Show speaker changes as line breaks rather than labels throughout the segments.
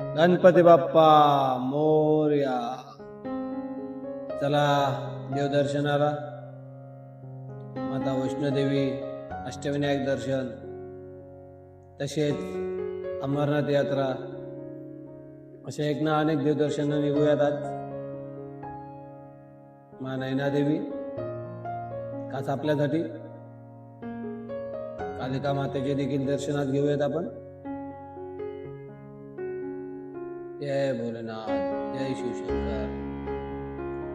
गणपती बाप्पा मोर्या. चला देवदर्शनाला. माता वैष्णोदेवी अष्टविनायक दर्शन. तसेच अमरनाथ यात्रा. अशा एक ना अनेक देवदर्शन निघूयात आज. मा नैनादेवी काच आपल्यासाठी. कालिका मातेचे देखील दर्शनात घेऊयात आपण. जय भोलेनाथ जय शिवशंकर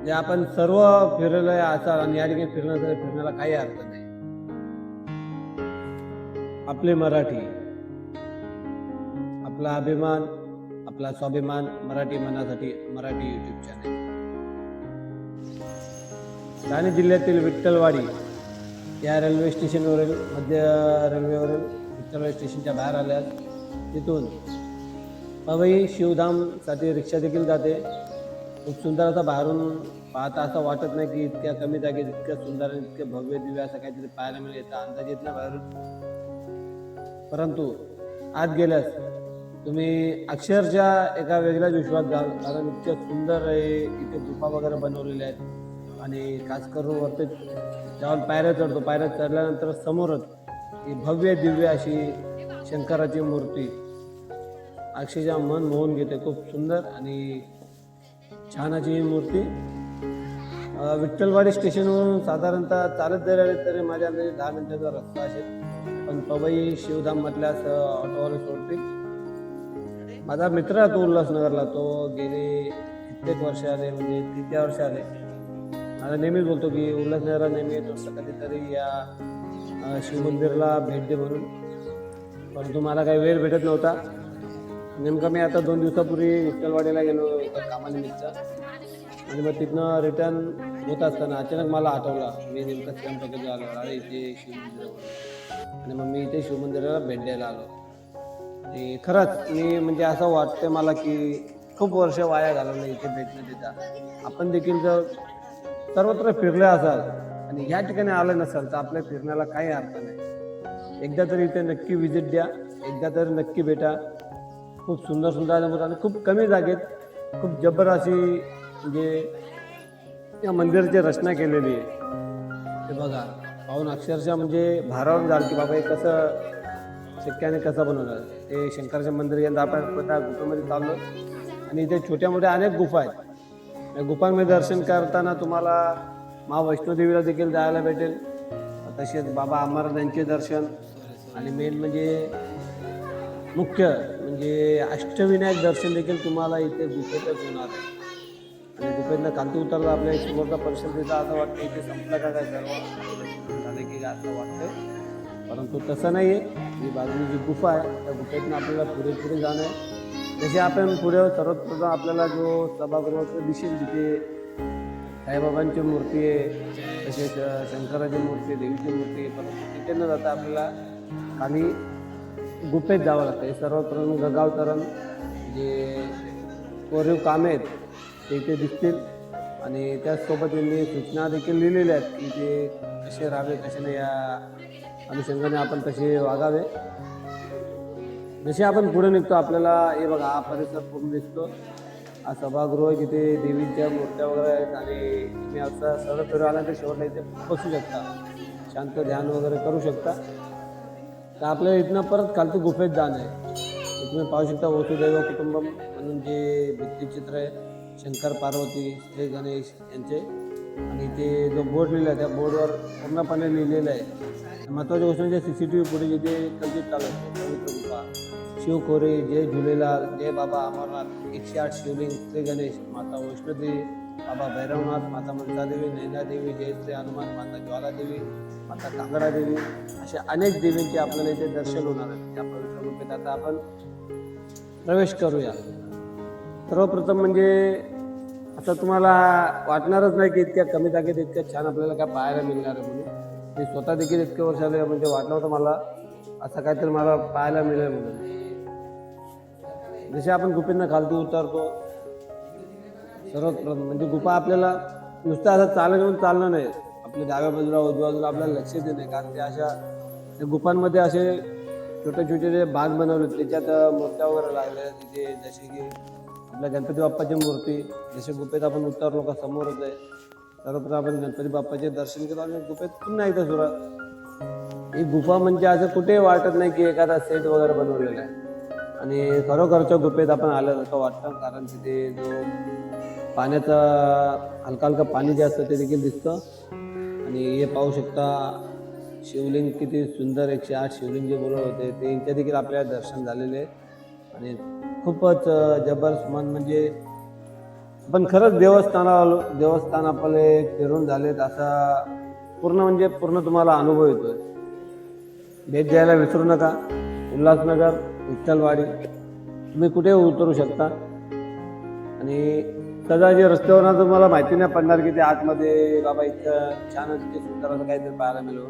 जे आपण सर्व फिरलोय असाल आणि या ठिकाणी फिरण्यासाठी फिरण्याला काही अर्थ नाही. आपले मराठी आपला अभिमान आपला स्वाभिमान मराठी मनासाठी मराठी युट्यूब चॅनल ठाणे जिल्ह्यातील विठ्ठलवाडी या रेल्वे स्टेशनवरील मध्य रेल्वेवरील विठ्ठलवाडी स्टेशनच्या बाहेर आल्यास तिथून पवई शिवधामसाठी रिक्षा देखील जाते. खूप सुंदर असा बाहेरून पाहता असं वाटत नाही की इतक्या कमी जागेत इतक्या सुंदर आणि इतकं भव्य दिव्य असं काहीतरी पाहायला मिळेल. याचा अंदाज येत नाही बाहेरून. परंतु आत गेल्यास तुम्ही अक्षरशः एका वेगळ्याच विश्वास जाल कारण इतक्या सुंदर आहे इथे गुफा वगैरे बनवलेल्या आहेत. आणि खास करून वरती जाऊन पायऱ्या चढतो पायऱ्या चढल्यानंतर समोरच ही भव्य दिव्य अशी शंकराची मूर्ती. अक्षरशः मन मोहून घेते खूप सुंदर आणि छान अशी ही मूर्ती. विठ्ठलवाडी स्टेशनवरून साधारणतः चालत जरी आले तरी माझ्या अंदाजे दहा मिनिटाचा रस्ता असेल. पण पवई शिवधाम म्हटल्यास अं, ऑटोवाले सोडतील माझा मित्र तो उल्हासनगरला तो गेले कित्येक वर्ष आले म्हणजे किती वर्ष आले. मला नेहमीच बोलतो की उल्हासनगरला नेहमी येतो कधीतरी या शिवमंदिरला भेट दे म्हणून. परंतु मला काही वेळ भेटत नव्हता. नेमकं मी आता दोन दिवसापूर्वी विठ्ठलवाडीला गेलो एका कामानिमित्त. आणि मग तिथनं रिटर्न होत असताना अचानक मला आठवला मी नेमकं त्र्यंबकेला आलो. अरे इथे शिवमंदिर आणि मग मी इथे शिवमंदिराला भेट द्यायला आलो. आणि खरंच मी म्हणजे असं वाटतं मला की खूप वर्ष वाया घालवलं इथे भेटणं देता आपण देखील जर सर्वत्र फिरले असाल आणि ह्या ठिकाणी आलं नसाल तर आपल्या फिरण्याला काही अर्थ नाही. एकदा तरी इथे नक्की व्हिजिट द्या एकदा तरी नक्की भेटा. खूप सुंदर सुंदर आणि खूप कमी जागेत खूप जबर अशी म्हणजे या मंदिराची रचना केलेली आहे. ते बघा पाहून अक्षरशः म्हणजे भारावून जाल की बाबा हे कसं शक्याने कसं बनवलं ते शंकराचं मंदिर यंदा आपण त्या गुफेमध्ये चाललो. आणि इथे छोट्या मोठ्या अनेक गुफा आहेत. या गुफांमध्ये दर्शन करताना तुम्हाला मा वैष्णोदेवीला देखील जायला भेटेल. तसेच बाबा अमरनाथ यांचे दर्शन. आणि मेन म्हणजे मुख्य म्हणजे अष्टविनायक दर्शन देखील तुम्हाला इथे गुफेतच होणार आहे. आणि गुफेतनं कांती उतरलं आपल्या समोरचा परिसर तिथं असं वाटतं इथे संपलं का काय सर्व? झालं की काय असं वाटतंय. परंतु तसं नाही आहे ही बाजूची जी गुफा आहे त्या गुफेतनं आपल्याला पुढे पुढे जाणं आहे. जसे आपण पुढे सर्वप्रथम आपल्याला जो सभागृहाचं दिसेल तिथे साईबाबांची मूर्ती आहे तसेच शंकराची मूर्ती आहे देवीची मूर्ती आहे परंतु तिथे न जाता आपल्याला खाली गुफेत जावं लागतं. हे सर्वप्रथम गगावतरण जे कोरीव कामे आहेत ते इथे दिसतील. आणि त्याचसोबत यांनी सूचना देखील लिहिलेल्या आहेत की ते कसे राहावे कसे नाही या अनुषंगाने आपण कसे वागावे. जसे आपण पुढे निघतो आपल्याला हे बघा हा परिसर पूर्ण दिसतो. हा सभागृह आहे जिथे देवीच्या मूर्त्या वगैरे आहेत आणि तुम्ही असं सरळ फिरू आला तर शेवटला इथे बसू शकता. शांत ध्यान वगैरे करू शकता. तर आपल्याला इथनं परत खालती गुफेत जाणं आहे. तुम्ही पाहू शकता वसुदैव कुटुंबम म्हणून जे भित्तिचित्र आहे शंकर पार्वती श्री गणेश यांचे. आणि ते जो बोर्ड लिहिला आहे त्या बोर्डवर पूर्णपणे लिहिलेलं आहे. महत्त्वाची गोष्ट म्हणजे सी सी टी व्ही पुढे जिथे कल्पित चालू असते पवित्र गुफा. शिवखोरे जय झुलेलाल जय बाबा अमरनाथ एकशे आठ शिवलिंग श्री गणेश माता वैष्णोदेवी. बाबा भैरवनाथ माता मंतादेवी नैनादेवी जय श्री हनुमान माता ज्वालादेवी माता कांगडादेवी अशा अनेक देवींचे आपल्याला इथे दर्शन होणार आहे त्या पवित्र रूपेत आता आपण प्रवेश करूया. सर्वप्रथम म्हणजे आता तुम्हाला वाटणारच नाही की इतक्या कमी जागेत इतक्या छान आपल्याला काय पाहायला मिळणार आहे म्हणून. मी स्वतः देखील इतके वर्ष आले म्हणजे वाटलं होतं मला असं काहीतरी मला पाहायला मिळेल म्हणून. जसे आपण गुपींना खालती उतरतो सर्वप्रथम म्हणजे गुफा आपल्याला नुसतं असं चालत येऊन चालणं नाही. आपल्या डाव्या बाजूला उजव्या बाजूला आपल्याला लक्ष देणे कारण ते अशा त्या गुफांमध्ये असे छोटे छोटे जे बाग बनवले त्याच्यात मूर्त्या वगैरे लागल्या तिथे. जसे की आपल्या गणपती बाप्पाची मूर्ती. जसे गुफेत आपण उतरलो का समोरच आहे सर्वप्रथम आपण गणपती बाप्पाचे दर्शन केलं आणि गुफेत पुन्हा एकदा सुरुवात ही गुफा म्हणजे असं कुठे वाटत नाही की एखादा सेट वगैरे बनवलेला आहे. आणि खरोखरच्या गुफेत आपण आल्यासारखं वाटतं कारण तिथे जो पाण्याचा हलका हलका पाणी जे असतं ते देखील दिसतं. आणि हे पाहू शकता शिवलिंग किती सुंदर एकशे आठ शिवलिंग जे बोलत होते ते यांच्या देखील आपल्याला दर्शन झालेले आणि खूपच जबरदस्त मन म्हणजे पण खरंच देवस्थानाला आलो देवस्थान आपले फिरून झालेत असा पूर्ण म्हणजे पूर्ण तुम्हाला अनुभव येतोय. भेट द्यायला विसरू नका. उल्हासनगर विठ्ठलवाडी तुम्ही कुठे उतरू शकता. आणि सदा जे रस्त्यावर तुम्हाला माहिती नाही पडणार की ते आतमध्ये बाबा इतकं छान ते सुंदर असं काहीतरी पाहायला मिळव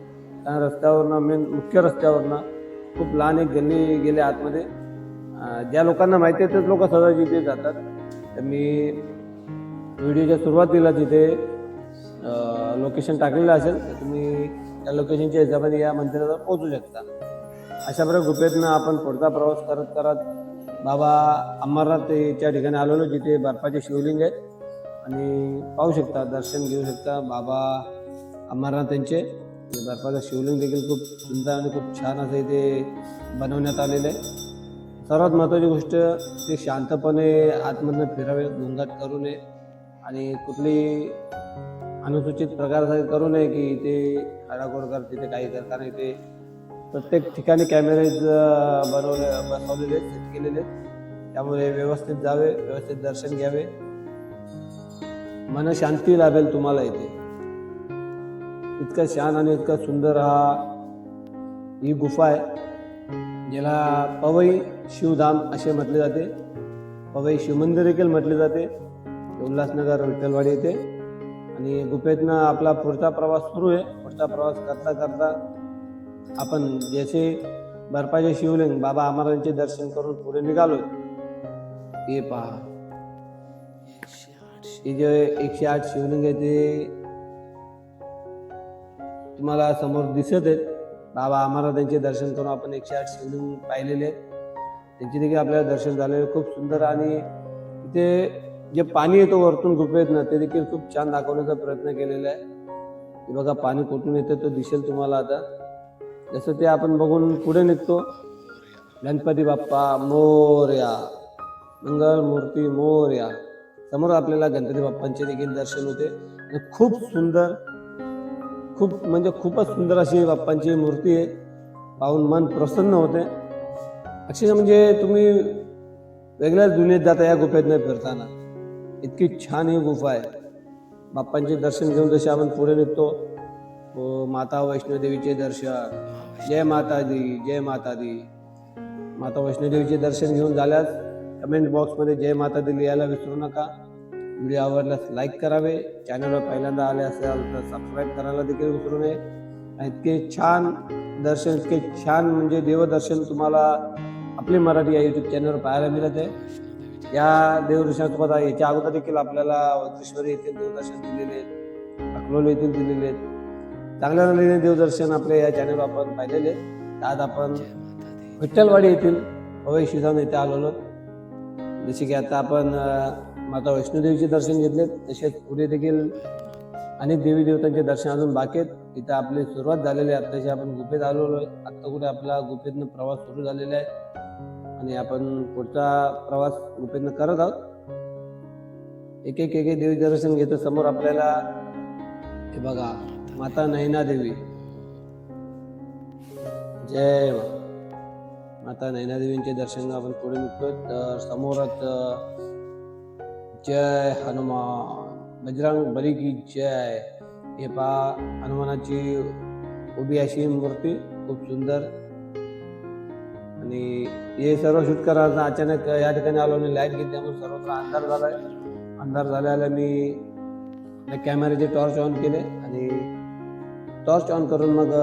कारण रस्त्यावरनं मेन मुख्य रस्त्यावरनं खूप लहान एक गल्ली गेले आतमध्ये. ज्या लोकांना माहिती आहे तेच लोक सदा जिथे जातात. तर मी व्हिडिओच्या सुरुवातीला तिथे लोकेशन टाकलेलं असेल तर तुम्ही त्या लोकेशनच्या हिशोबाने या मंदिरावर पोहोचू शकता. अशा प्रकारे गुफेतनं आपण पुढचा प्रवास करत करत बाबा अमरनाथ त्या ठिकाणी आलेलो जिथे बर्फाचे शिवलिंग आहेत. आणि पाहू शकता दर्शन घेऊ शकता बाबा अमरनाथ यांचे बर्फाचं शिवलिंग देखील खूप सुंदर आणि खूप छान असं इथे बनवण्यात आलेलं आहे. सर्वात महत्त्वाची गोष्ट ते शांतपणे आतमधनं फिरावे गोंगाट करू नये. आणि कुठली अनुसूचित प्रकार करू नये की इथे खाडाखोड कर तिथे काही कर कारण इथे प्रत्येक ठिकाणी कॅमेरे बनवले बसवलेले सेट केलेले त्यामुळे व्यवस्थित जावे व्यवस्थित दर्शन घ्यावे. मन शांती लाभेल तुम्हाला इथे. इतका छान आणि इतका सुंदर हा ही गुफा आहे ज्याला पवई शिवधाम असे म्हटले जाते. पवई शिवमंदिर देखील म्हटले जाते. उल्हासनगर विठ्ठलवाडी येथे. आणि गुफेतनं आपला पुढचा प्रवास सुरू आहे. पुढचा प्रवास करता करता आपण जसे बर्फाचे शिवलिंग बाबा अमरांचे दर्शन करून पुढे निघालो. हे पहा हे जे एकशे आठ शिवलिंग आहे ते तुम्हाला समोर दिसत आहेत. बाबा अमरनाथांचे दर्शन करून आपण एकशे आठ शिवलिंग पाहिलेले आहेत. त्यांचे देखील आपल्याला दर्शन झालेले खूप सुंदर आणि ते जे पाणी येतं वरतून गुफेत ना ते देखील खूप छान दाखवण्याचा प्रयत्न केलेला आहे. बघा पाणी कुठून येतं तो दिसेल तुम्हाला आता. जसं ते आपण बघून पुढे निघतो. गणपती बाप्पा मोर्या. मंगल मूर्ती मोर्या. समोर आपल्याला गणपती बाप्पांचे देखील दर्शन होते. आणि खूप सुंदर खूप म्हणजे खूपच सुंदर अशी बाप्पांची मूर्ती आहे. पाहून मन प्रसन्न होते. अक्षरशः म्हणजे तुम्ही वेगळ्याच दुनियेत जाता या गुफेतनं फिरताना. इतकी छान ही गुफा आहे. बाप्पांचे दर्शन घेऊन जसे आपण पुढे निघतो व माता वैष्णोदेवीचे दर्शन. जय माता दी जय माता दी माता वैष्णोदेवीचे दर्शन घेऊन झाल्यास कमेंट बॉक्समध्ये जय माता दी लिहायला विसरू नका. व्हिडिओ आवडल्यास लाईक करावे. चॅनलवर पहिल्यांदा आले असाल तर सबस्क्राईब करायला देखील विसरू नये. इतके छान दर्शन इतके छान म्हणजे देवदर्शन तुम्हाला आपली मराठी या यूट्यूब चॅनलवर पाहायला मिळत आहे. या देवदर्शनासोबत याच्या अगोदर देखील आपल्याला वज्रेश्वरी येथील देवदर्शन दिलेले आहेत अकलोल येथील दिलेले आहेत. चांगल्या नदीने देवदर्शन आपले या चॅनलवर आपण पाहिलेले. आज आपण विठ्ठलवाडी येथील भव्य शिवधाम येथे आलेलो. जसे की आता आपण माता वैष्णोदेवीचे दर्शन घेतले तसेच पुढे देखील अनेक देवी देवतांचे दर्शन अजून बाकी आहेत. इथं आपली सुरुवात झालेली आहे. आत्ताशी आपण गुफेत आलेलो आहे. आत्ता कुठे आपला गुफेतनं प्रवास सुरू झालेला आहे. आणि आपण पुढचा प्रवास गुफेतनं करत आहोत. एक एक एक एक देवी दर्शन घेतो समोर आपल्याला हे बघा माता नैना देवी। जय माता नैना देवींचे दर्शन आपण पुढे निघतो तर समोरच जय हनुमान। बजरंग बली की जय। हे पहा हनुमानाची उभी अशी मूर्ती खूप सुंदर. आणि हे सर्व शूट करायचं अचानक या ठिकाणी आलो आणि लाइट घेतली त्यामुळे सर्वत्र अंधार झालाय. अंधार झाल्याला मी कॅमेऱ्याचे टॉर्च ऑन केले आणि टॉर्च ऑन करून मग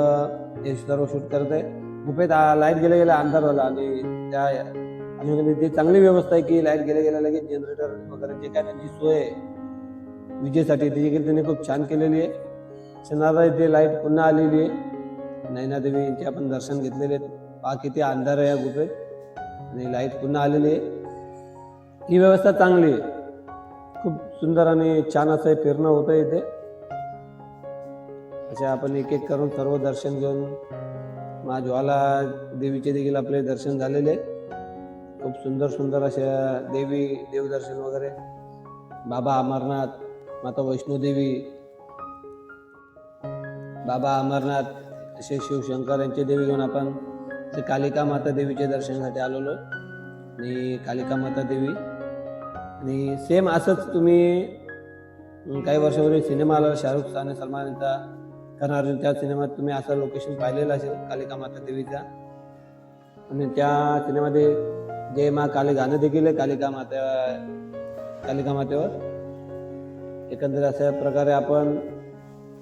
हे सर्व शूट करत आहे. गुफेत लाइट गेल्या गेल्या अंधार झाला आणि त्या आणि म्हणजे ती चांगली व्यवस्था आहे की लाइट गेल्या गेल्या लगेच जनरेटर वगैरे जे काय त्यांची सोय विजेसाठी ती देखील त्यांनी खूप छान केलेली आहे. शनिवारला इथे लाइट पुन्हा आलेली आहे. नैनादेवी यांचे आपण दर्शन घेतलेले आहेत. किती अंधार आहे या गुफेत आणि लाइट पुन्हा आलेली आहे. ही व्यवस्था चांगली आहे. खूप सुंदर आणि छान असं फिरणं होतं इथे. असे आपण एक एक करून सर्व दर्शन घेऊन मा ज्वाला देवीचे देखील आपले दर्शन झालेले खूप सुंदर सुंदर अशा देवी देवदर्शन वगैरे. बाबा अमरनाथ माता वैष्णोदेवी बाबा अमरनाथ असे शिवशंकर यांचे देवी घेऊन आपण ते कालिका माता देवीचे दर्शनासाठी आलेलो. आणि कालिका माता देवी. आणि सेम असंच तुम्ही काही वर्षापूर्वी सिनेमा आला शाहरुख खान आणि सलमान यांचा कारण अर्जुन त्या सिनेमात तुम्ही असं लोकेशन पाहिलेलं असेल कालिका माता देवीचा. आणि त्या सिनेमामध्ये जय मा काले गाणं देखील आहे कालिका माता कालिका मातेवर एकंदरीत अशा प्रकारे आपण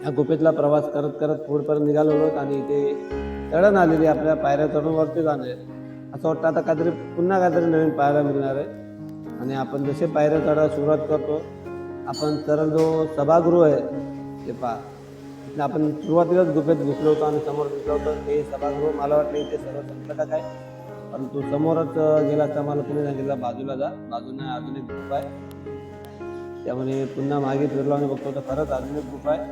ह्या गुफेतला प्रवास करत करत पुढपर्यंत निघालो आहोत आणि इथे चढण आलेली आपल्या पायऱ्या चढून वरती जाणार आहे. असं वाटतं आता काहीतरी पुन्हा काहीतरी नवीन पाहायला मिळणार आहे. आणि आपण जसे पायऱ्या चढायला सुरुवात करतो आपण सरळ जो सभागृह आहे ते पहा. आपण सुरुवातीलाच गुफेत घुसलो होतो आणि समोर दिसलो होतो. ते सभागृह मला वाटलं इथे सर्व संपलं का काय परंतु समोरच गेला तर मला तुम्ही सांगितलं बाजूला जा. बाजूने अजून एक गुफा आहे. त्यामुळे पुन्हा मागे फिरलो आणि बघतो तर खरंच अजून एक गुफा आहे.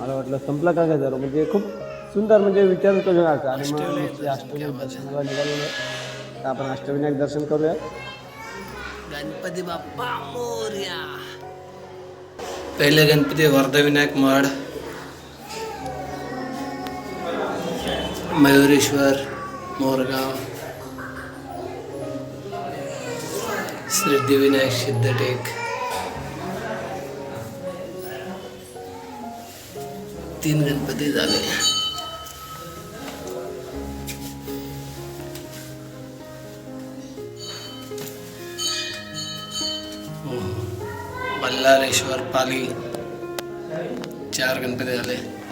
मला वाटलं संपलं का काय जरा? म्हणजे खूप सुंदर म्हणजे विचार करू आणि मग अष्टविनायक दर्शनाला निघालेलो. तर आपण अष्टविनायक दर्शन करूया.
गणपती बाप्पा मोर्या. पहिले गणपती वर्धविनायक मठ. मयुरेश्वर मोरगाव सिद्धिविनायक सिद्धटेक. तीन गणपती झाले. हो. बल्लारेश्वर पाली. चार गणपती झाले.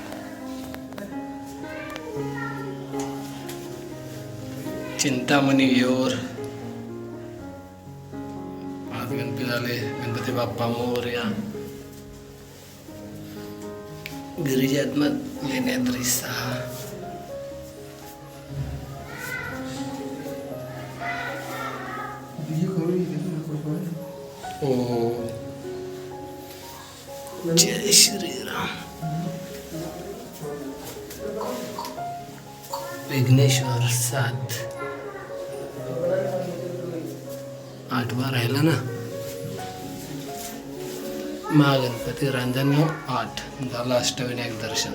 चिंतामणी योर पाच गणपती झाले गणपती बाप्पा मोरया गिरिजात्मक लेण्याद्री सहा ओ जय श्रीराम विघ्नेश्वर सात आठवा राहिला ना. महागणपती रांजणगाव आठ झालं अष्टविनायक दर्शन.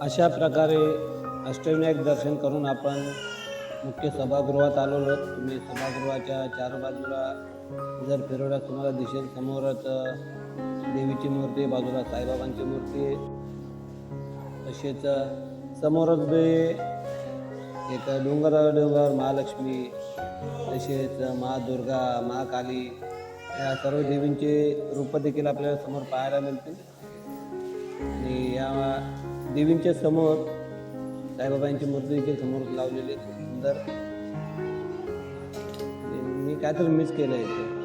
अशा प्रकारे अष्टविनायक दर्शन करून आपण मुख्य सभागृहात आलो आहोत. तुम्ही सभागृहाच्या चार बाजूला जर फिरवला तुम्हाला दिसेल समोरच देवीची मूर्ती बाजूला साईबाबांची मूर्ती. तसेच समोरच बे एक डोंगरावर डोंगर महालक्ष्मी तसेच महादुर्गा महाकाली या सर्व देवींचे रूप देखील आपल्याला समोर पाहायला मिळतील. आणि या देवींच्या समोर साईबाबांची मूर्ती देखील समोर लावलेली आहे सुंदर. मी काहीतरी मिस केलं इथे.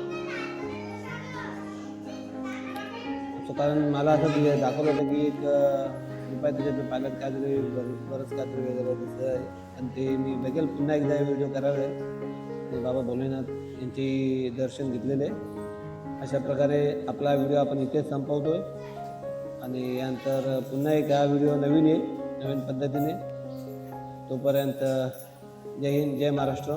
कारण मला असं दाखवलं होतं की एक रुपये त्याच्यात पाहिलं काहीतरी बरंच काहीतरी वगैरे दिसतं आहे आणि ते मी बघेल पुन्हा एकदा व्हिडिओ करावे. ते बाबा भोलेनाथ यांची दर्शन घेतलेले. अशा प्रकारे आपला व्हिडिओ आपण इथेच संपवतोय. आणि यानंतर पुन्हा एक हा व्हिडिओ नवीन येईल नवीन पद्धतीने. तोपर्यंत जय हिंद जय महाराष्ट्र.